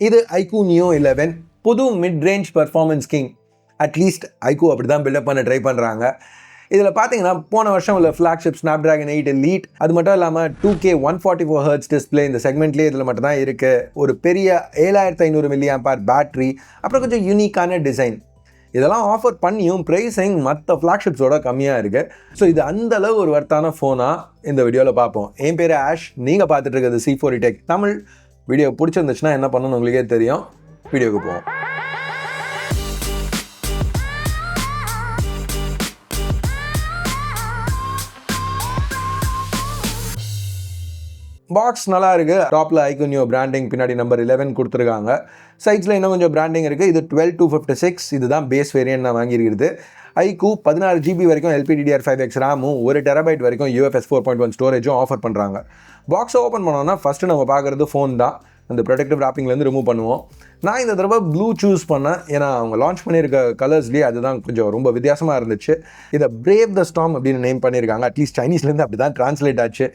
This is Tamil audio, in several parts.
இது ஐக்கூ நியோ லெவன் புது mid range performance king at least iQOO அப்படி தான் பில்டப் பண்ண ட்ரை பண்ணுறாங்க இதில் பார்த்தீங்கன்னா போன வருஷம் உள்ள flagship snap dragon eight lead அது மட்டும் இல்லாமல் two K one forty four hertz display இந்த செக்மெண்ட்லேயே இதில் மட்டும் தான் இருக்குது ஒரு பெரிய ஏழாயிரத்து ஐநூறு மில்லி ஆம்பார் பேட்ரி அப்புறம் கொஞ்சம் யூனிக்கான டிசைன் இதெல்லாம் ஆஃபர் பண்ணியும் ப்ரைஸிங் மற்ற ஃப்ளாக்ஷிப்ஸோட கம்மியாக இருக்குது ஸோ இது அந்த அளவு ஒரு வர்த்தான ஃபோனாக இந்த வீடியோவில் பார்ப்போம். என் பேர் ஆஷ் நீங்கள் பார்த்துட்டு இருக்கிறது C four tech Tamil. Video பிடிச்சிருந்துச்சுன்னா என்ன பண்ணணும்னு உங்களுக்கே தெரியும். வீடியோக்கு போவோம். பாக்ஸ் நல்லா இருக்குது டாப்பில் ஐகோனியோ பிராண்டிங் பின்னாடி நம்பர் 11 கொடுத்துருக்காங்க. சைட்ஸில் இன்னும் கொஞ்சம் பிராண்டிங் இருக்குது இது டுவெல் டூ ஃபிஃப்டி சிக்ஸ் இதுதான் பேஸ் வேரியன்ட் நான் வாங்கியிருக்கிறது. ஐக்கு பதினாறு ஜிபி வரைக்கும் எல்பிடிஆர் ஃபைவ் எக்ஸ் ரேமும் ஒரு டெராபைட் வரைக்கும் யூஎஃப்எஸ் ஃபோர் பாயிண்ட் ஒன் ஸ்டோரேஜும் ஆஃபர் பண்ணுறாங்க பாக்ஸை ஓப்பன் பண்ணோம்னா ஃபஸ்ட்டு நம்ம பார்க்குறது ஃபோன் தான். அந்த ப்ரொடெக்டிவ் ராப்பிங்லேருந்து ரிமூவ் பண்ணுவோம். நான் இந்த தடவை ப்ளூ சூஸ் பண்ணேன். ஏன்னா அவங்க லான்ச் பண்ணியிருக்க கலர்ஸ்லேயே அதுதான் கொஞ்சம் ரொம்ப வித்தியாசமாக இருந்துச்சு. இதை பிரேவ் த ஸ்டாம் அப்படின்னு நேம் பண்ணியிருக்காங்க. அட்லீஸ்ட் சைனீஸ்லேருந்து அப்படி தான் ட்ரான்ஸ்லேட் ஆச்சு.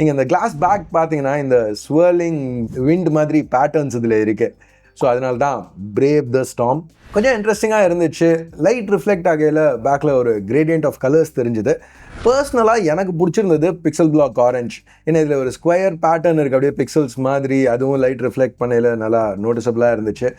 இங்கே இந்த கிளாஸ் பேக் பார்த்தீங்கன்னா இந்த ஸ்வர்லிங் விண்ட் மாதிரி பேட்டர்ன்ஸ் இதில் இருக்குது ஸோ அதனால தான் பிரேவ் த ஸ்டாம் கொஞ்சம் இன்ட்ரெஸ்டிங்காக இருந்துச்சு. லைட் ரிஃப்ளெக்ட் ஆகையில் பேக்கில் ஒரு கிரேடியன்ட் ஆஃப் கலர்ஸ் தெரிஞ்சுது. பர்சனலாக எனக்கு பிடிச்சிருந்தது பிக்சல் பிளாக் ஆரஞ்ச் ஏன்னா இதில் ஒரு ஸ்கொயர் பேட்டர்ன் இருக்குது அப்படியே பிக்சல்ஸ் மாதிரி அதுவும் லைட் ரிஃப்ளெக்ட் பண்ணையில் நல்லா நோட்டிசபிளாக இருந்துச்சு.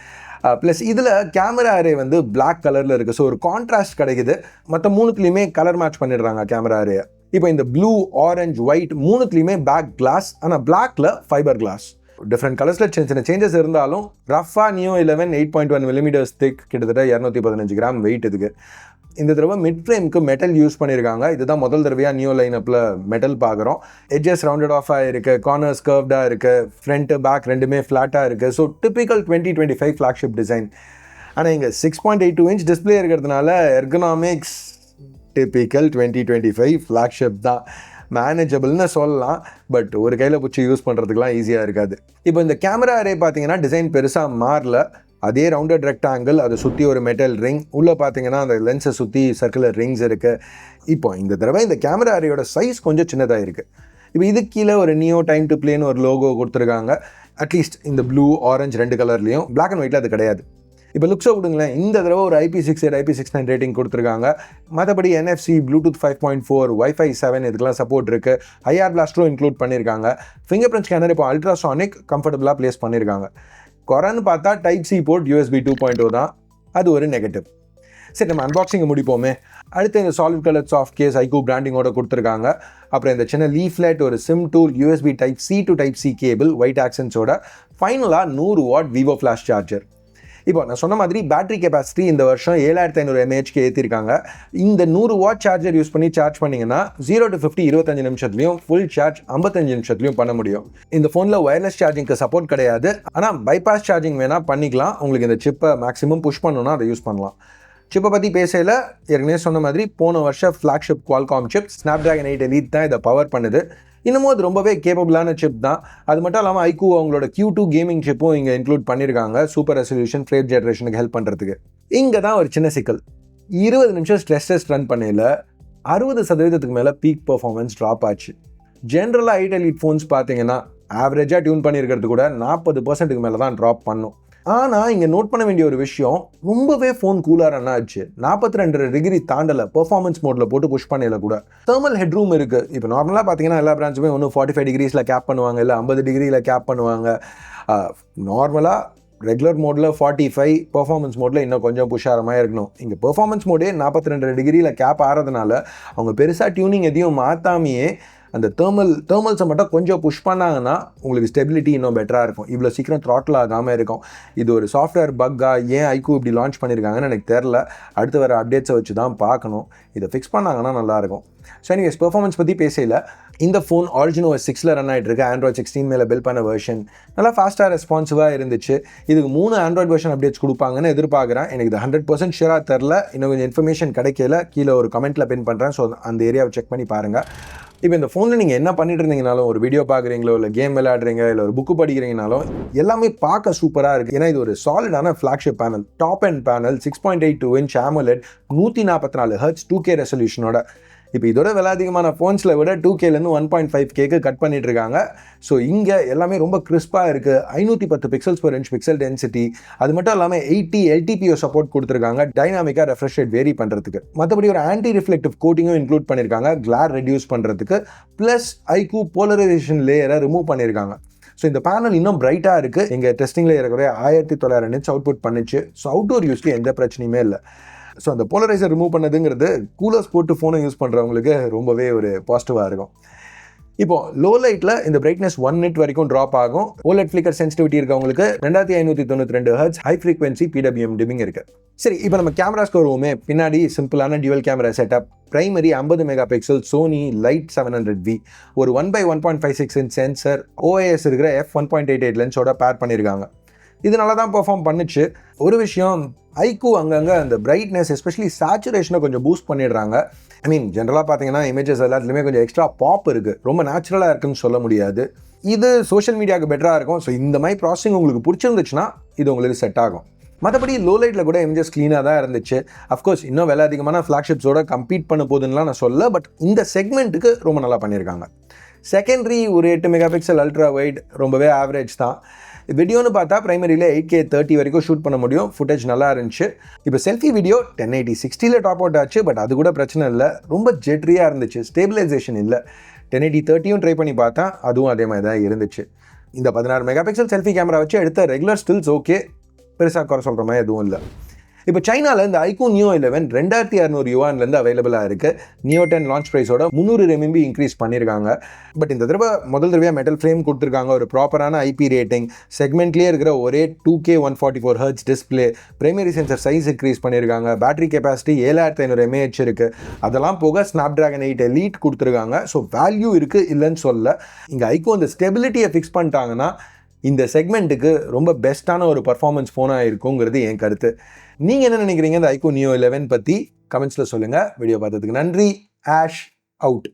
ப்ளஸ் இதில் கேமரா அரே வந்து பிளாக் கலரில் இருக்குது ஸோ ஒரு கான்ட்ராஸ்ட் கிடைக்குது. மற்ற மூணுத்துலேயுமே கலர் மேட்ச் பண்ணிடுறாங்க கேமரா அரே இப்போ இந்த ப்ளூ ஆரஞ்ச் ஒயிட் மூணுத்துலேயுமே பேக் கிளாஸ் ஆனால் பிளாக்ல ஃபைபர் கிளாஸ் டிஃப்ரெண்ட் கலர்ஸில் சின்ன சின்ன சேஞ்சஸ் இருந்தாலும் ரஃபாக new eleven eight point one millimetres thick கிட்டத்தட்ட இரநூத்தி பதினஞ்சு கிராம் வெயிட் இதுக்கு. இந்த தடவை மிட் ஃப்ரேம்க்கு மெட்டல் யூஸ் பண்ணியிருக்காங்க இதுதான் முதல் தடவையாக நியூ லைனப்பில் மெட்டல் பார்க்குறோம். எட்ஜஸ் ரவுண்டட் ஆஃபாக இருக்குது கார்னர்ஸ் கர்வ்டாக இருக்குது ஃப்ரண்ட்டு பேக் ரெண்டுமே ஃப்ளாட்டாக இருக்குது so typical twenty twenty five flagship design ஆனால் இங்கே six point eight two inch display இருக்கிறதுனால ergonomics typical twenty twenty five flagship தான். மேனேஜபிள்னு சொல்லலாம். பட் ஒரு கையில் பிடிச்சி யூஸ் பண்ணுறதுக்குலாம் ஈஸியாக இருக்காது. இப்போ இந்த கேமரா அரே பார்த்தீங்கன்னா டிசைன் பெருசாக மாறல. அதே ரவுண்டட் ரெக்டாங்கிள் அதை சுற்றி ஒரு மெட்டல் ரிங் உள்ளே பார்த்தீங்கன்னா அந்த லென்ஸை சுற்றி சர்க்குலர் ரிங்ஸ் இருக்குது இப்போ இந்த தடவை இந்த கேமரா அரேயோட சைஸ் கொஞ்சம் சின்னதாக இருக்குது இப்போ இது கீழே ஒரு நியோ டைம் டு பிளேன்னு ஒரு லோகோ கொடுத்துருக்காங்க. அட்லீஸ்ட் இந்த ப்ளூ ஆரஞ்சு ரெண்டு கலர்லேயும் பிளாக் அண்ட் ஒயிட்டில் அது கிடையாது. இப்போ லுக்ஸோ விடுங்களேன் இந்த தடவை ஒரு IP six eight IP six nine rating கொடுத்துருக்காங்க. மற்றபடி NFC Bluetooth five point four wifi seven இதுக்கெல்லாம் சப்போர்ட் இருக்குது ஐஆர் பிளாஸ்டரும் இன்க்ளூட் பண்ணியிருக்காங்க ஃபிங்கர் பிரிண்ட் ஸ்கேனர் இப்போ அல்ட்ராசானிக் கம்ஃபர்டபுளாக ப்ளேஸ் பண்ணியிருக்காங்க குறைன்னு பார்த்தா type C port USB two point தான். அது ஒரு நெகட்டிவ் சரி நம்ம அன்பாக்சிங்கை முடிப்போமே. அடுத்து இந்த solid colour soft case iQOO பிராண்டிங்கோட கொடுத்துருக்காங்க. அப்புறம் இந்த சின்ன லீஃப்லெட் ஒரு SIM tool USB type C to type C cable white ஆக்சன்ஸோட ஃபைனலாக நூறு வாட் விவோ ஃப்ளாஷ் சார்ஜர் இப்போ நான் சொன்ன மாதிரி பேட்டரி கெப்பாசிட்டி இந்த வருஷம் ஏழாயிரத்தி ஐநூறு எம்ஏஹெச்க்கு ஏற்றிருக்காங்க இந்த நூறு வாட் சார்ஜர் யூஸ் பண்ணி சார்ஜ் பண்ணிங்கன்னா ஜீரோ டு ஃபிஃப்டி இருபத்தஞ்சு நிமிஷத்துலையும் ஃபுல் சார்ஜ் ஐம்பத்தஞ்சு நிமிஷத்துலையும் பண்ண முடியும். இந்த ஃபோனில் ஒயர்லெஸ் சார்ஜிங்க்கு சப்போர்ட் கிடையாது. ஆனால் பைபாஸ் சார்ஜிங் வேணால் பண்ணிக்கலாம். உங்களுக்கு இந்த சிப்பை மேக்ஸிமம் புஷ் பண்ணணும்னா அதை யூஸ் பண்ணலாம். சிப்பை பற்றி பேசையில் ஏற்கனவே சொன்ன மாதிரி போன வருஷம் flagship Qualcomm chip Snapdragon eight elite தான் இதை பவர் பண்ணுது. இன்னமும் அது ரொம்பவே கேப்பபிளான சிப் தான். அது மட்டும் இல்லாமல் ஐக்கூ அவங்களோட கியூ டூ கேமிங் சிப்பும் இங்கே இன்க்ளூட் பண்ணியிருக்காங்க சூப்பர் ரெசல்யூஷன் ஃப்ரேம் ஜென்ரேஷனுக்கு ஹெல்ப் பண்ணுறதுக்கு இங்கே தான் ஒரு சின்ன சிக்கல். இருபது நிமிஷம் ஸ்ட்ரெஸ் டெஸ்ட் ரன் பண்ணையில் அறுபது சதவீதத்துக்கு மேலே பீக் பர்ஃபார்மன்ஸ் ட்ராப் ஆச்சு. ஜென்ரலாக ஐட் எலிட் ஃபோன்ஸ் பார்த்தீங்கன்னா ஆவரேஜாக டியூன் பண்ணியிருக்கிறது கூட நாற்பது பர்சன்ட்டுக்கு மேலே தான் ட்ராப் பண்ணும். ஆனால் இங்கே நோட் பண்ண வேண்டிய ஒரு விஷயம் ரொம்பவே ஃபோன் கூலாக ரன் ஆச்சு நாற்பத்தி ரெண்டு டிகிரி தாண்டலை பெர்ஃபார்மன்ஸ் மோடில் போட்டு புஷ் பண்ணல கூட. தெர்மல் ஹெட்ரூம் இருக்குது இப்போ நார்மலாக பார்த்தீங்கன்னா எல்லா பிரான்ச்சுமே ஒன்று ஃபார்ட்டி ஃபைவ் டிகிரிஸில் கேப் பண்ணுவாங்க இல்லை ஐம்பது டிகிரியில் கேப் பண்ணுவாங்க. நார்மலாக ரெகுலர் மோடில் ஃபார்ட்டி ஃபைவ் பெர்ஃபார்மன்ஸ் மோடில் இன்னும் கொஞ்சம் புஷ் ஆகிற மாதிரி இருக்கணும். இங்கே பெர்ஃபார்மன்ஸ் மோடே நாற்பத்தி ரெண்டு டிகிரியில் கேப் ஆகிறதுனால அவங்க பெருசாக டியூனிங் எதையும் மாற்றாமையே அந்த தேர்மல் தேர்மல்ஸை மட்டும் கொஞ்சம் புஷ் பண்ணாங்கன்னா உங்களுக்கு ஸ்டெபிலிட்டி இன்னும் பெட்டராக இருக்கும். இவ்வளோ சீக்கிரம் த்ராட்டில் ஆகாமல் இருக்கும். இது ஒரு சாஃப்ட்வேர் பக்காக ஏன் ஐக்கூ இப்படி லான்ச் பண்ணியிருக்காங்கன்னு எனக்கு தெரில அடுத்து வர அப்டேட்ஸை வச்சு தான் பார்க்கணும். இதை ஃபிக்ஸ் பண்ணாங்கன்னா நல்லாயிருக்கும் ஸோ எனிவேஸ் பெர்ஃபார்மன்ஸ் பற்றி பேசல இந்த ஃபோன் ஆரிஜினோ சிக்ஸில் ரன் ஆகிட்டு இருக்கு ஆண்ட்ராய்ட் சிக்ஸ்டீன் மேலே பில் பண்ண வெர்ஷன் நல்லா ஃபாஸ்ட்டாக ரெஸ்பான்சிவாக இருந்துச்சு. இதுக்கு மூணு ஆண்ட்ராய்ட் வெர்ஷன் அப்டேட்ஸ் கொடுப்பாங்கன்னு எதிர்பார்க்குறேன். எனக்கு இது ஹண்ட்ரட் பர்சன்ட் ஷியராக தெரில இன்னும் கொஞ்சம் இன்ஃபர்மேஷன் கிடைக்கல. கீழே ஒரு கமெண்ட்டில் பின் பண்ணுறேன் ஸோ அந்த ஏரியாவை செக் பண்ணி பாருங்கள் இப்போ இந்த ஃபோனில் நீங்கள் என்ன பண்ணிட்டு இருந்தீங்கனாலும் ஒரு வீடியோ பார்க்குறீங்களோ இல்லை கேம் விளையாடுறீங்க இல்லை ஒரு புக்கு படிக்கிறீங்கனாலும் எல்லாமே பார்க்க சூப்பராக இருக்குது ஏன்னா இது ஒரு சாலிடான flagship panel top and panel six point eight two inch AMOLED நூற்றி நாற்பத்தி நாலு ஹர்ட்ஸ் டூ கே ரெசல்யூஷனோட இப்போ இதோட விலை அதிகமான ஃபோன்ஸில் விட டூ கேலேருந்து ஒன் பாயிண்ட் ஃபைவ் கேக்கு கட் பண்ணிட்டு இருக்காங்க ஸோ இங்கே எல்லாமே ரொம்ப கிறிஸ்பாக இருக்குது ஐநூற்றி பத்து pixels per inch pixel density அது மட்டும் இல்லாமல் எயிட்டி எல்டிபிஓ சப்போர்ட் கொடுத்துருக்காங்க. டைனாமிக்காக ரெஃப்ரெஷ் ரேட் வேரி பண்ணுறதுக்கு மற்றபடி ஒரு ஆன்டி ரிஃப்ளெக்டிவ் கோட்டிங்கும் இன்க்ளூட் பண்ணியிருக்காங்க கிளார் ரெடியூஸ் பண்ணுறதுக்கு ப்ளஸ் ஐக்யூ போலரைசேஷன் லேயரை ரிமூவ் பண்ணியிருக்காங்க ஸோ இந்த பேனல் இன்னும் பிரைட்டாக இருக்குது எங்கள் டெஸ்டிங்கில் இருக்கிற ஆயிரத்தி தொள்ளாயிரம் நிட்ஸ் அவுட்புட் பண்ணிச்சு. ஸோ அவுட்டோர் யூஸ்க்கு எந்த பிரச்சனையுமே இல்லை. ஸோ அந்த போலரைசர் ரிமூவ் பண்ணதுங்கிறது கூலர்ஸ் போட்டு ஃபோனை யூஸ் பண்ணுறவங்களுக்கு ரொம்பவே ஒரு பாசிட்டிவாக இருக்கும். இப்போ லோ லைட்டில் இந்த பிரைட்னஸ் ஒன் நிட் வரைக்கும் ட்ராப் ஆகும். ஓலெட் ஃபிளிக்கர் சென்சிட்டிவிட்டி இருக்கவங்களுக்கு ரெண்டாயிரத்தி ஐநூற்றி தொண்ணூற்றி ரெண்டு hertz high frequency PWM dimming இருக்குது சரி இப்போ நம்ம கேமராஸ்க்கு வருவோமே பின்னாடி சிம்பிளான டியூவல் கேமரா செட்டப் பிரைமரி ஐம்பது megapixel Sony LYT seven hundred V ஒரு one by one point five six inch sensor OIS இருக்கிற F one point eight eight லென்ஸோட pair பண்ணியிருக்காங்க இது நல்லா தான் பெர்ஃபார்ம் பண்ணுச்சு. ஒரு விஷயம் ஐக்கூ அங்கங்கே அந்த பிரைட்னஸ் எஸ்பெஷலி சேச்சுரேஷனை கொஞ்சம் பூஸ்ட் பண்ணிடுறாங்க. ஐ மீன் ஜென்ரலாக பார்த்தீங்கன்னா இமேஜஸ் எல்லாத்துலேயுமே கொஞ்சம் எக்ஸ்ட்ரா பாப் இருக்குது ரொம்ப நேச்சுரலாக இருக்குன்னு சொல்ல முடியாது. இது சோஷியல் மீடியாவுக்கு பெட்டராக இருக்கும். ஸோ இந்த மாதிரி ப்ராசஸிங் உங்களுக்கு பிடிச்சிருந்துச்சுன்னா இது உங்களுக்கு செட் ஆகும். மற்றபடி லோ லைட்டில் கூட இமேஜஸ் க்ளீனாக தான் இருந்துச்சு. அஃப்கோர்ஸ் இன்னும் விலை அதிகமான ஃப்ளாக்ஷிப்ஸோட கம்பீட் பண்ண போகுதுன்னுலாம் நான் சொல்ல பட் இந்த செக்மெண்ட்டுக்கு ரொம்ப நல்லா பண்ணியிருக்காங்க செகண்டரி ஒரு எட்டு மெகா பிக்சல் அல்ட்ரா வைட் ரொம்பவே ஆவரேஜ் தான். வீடியோன்னு பார்த்தா ப்ரைமரியில் எயிட் கே தேர்ட்டி வரைக்கும் ஷூட் பண்ண முடியும். ஃபுட்டேஜ் நல்லா இருந்துச்சு. இப்போ செல்ஃபி வீடியோ டென் எயிட்டி சிக்ஸ்டியில் டாப் அவுட் ஆச்சு. பட் அது கூட பிரச்சனை இல்லை. ரொம்ப ஜெட்ரியாக இருந்துச்சு. ஸ்டேபிளைசேஷன் இல்லை. டென் எயிட்டி தேர்ட்டியும் ட்ரை பண்ணி பார்த்தா அதுவும் அதே மாதிரி தான் இருந்துச்சு. இந்த பதினாறு மெகா பிக்சல் செல்ஃபி கேமரா வச்சு எடுத்த ரெகுலர் ஸ்டில்ஸ் ஓகே பெருசாக குறை சொல்கிற மாதிரி எதுவும் இல்லை. இப்போ சைனாவில் இந்த ஐகோ நியோ லெவன் ரெண்டாயிரத்தி இரநூறு யுவான்லேருந்து அவைலபிளாக இருக்குது நியோ டென் லான்ச் ப்ரைஸோட முந்நூறு ரெமிம்பி இன்க்ரீஸ் பண்ணியிருக்காங்க பட் இந்த தடவை முதல் தடவையாக மெட்டல் ஃப்ரேம் கொடுத்துருக்காங்க. ஒரு ப்ராப்பரான ஐபி ரேட்டிங் செக்மெண்ட்லேயே இருக்கிற ஒரே two K one forty four hertz display primary sensor size increase பண்ணியிருக்காங்க பேட்டரி கெப்பாசிட்டி ஏழாயிரத்தி ஐநூறு எம்ஏஹெச் இருக்குது அதெல்லாம் போக ஸ்னாப் ட்ராகன் எயிட் லீட் கொடுத்துருக்காங்க. ஸோ வேல்யூ இருக்குது இல்லைன்னு சொல்ல. இங்கே ஐகோ இந்த ஸ்டெபிலிட்டியை ஃபிக்ஸ் பண்ணிட்டாங்கன்னா இந்த செக்மெண்ட்டுக்கு ரொம்ப பெஸ்ட்டான ஒரு பர்ஃபார்மன்ஸ் ஃபோனாக இருக்குங்கிறது என் கருத்து. நீங்கள் என்ன நினைக்கிறீங்க? இந்த ஐகோ நியோ லெவன் பற்றி கமெண்ட்ஸில் சொல்லுங்கள் வீடியோ பார்த்ததுக்கு நன்றி. Ash out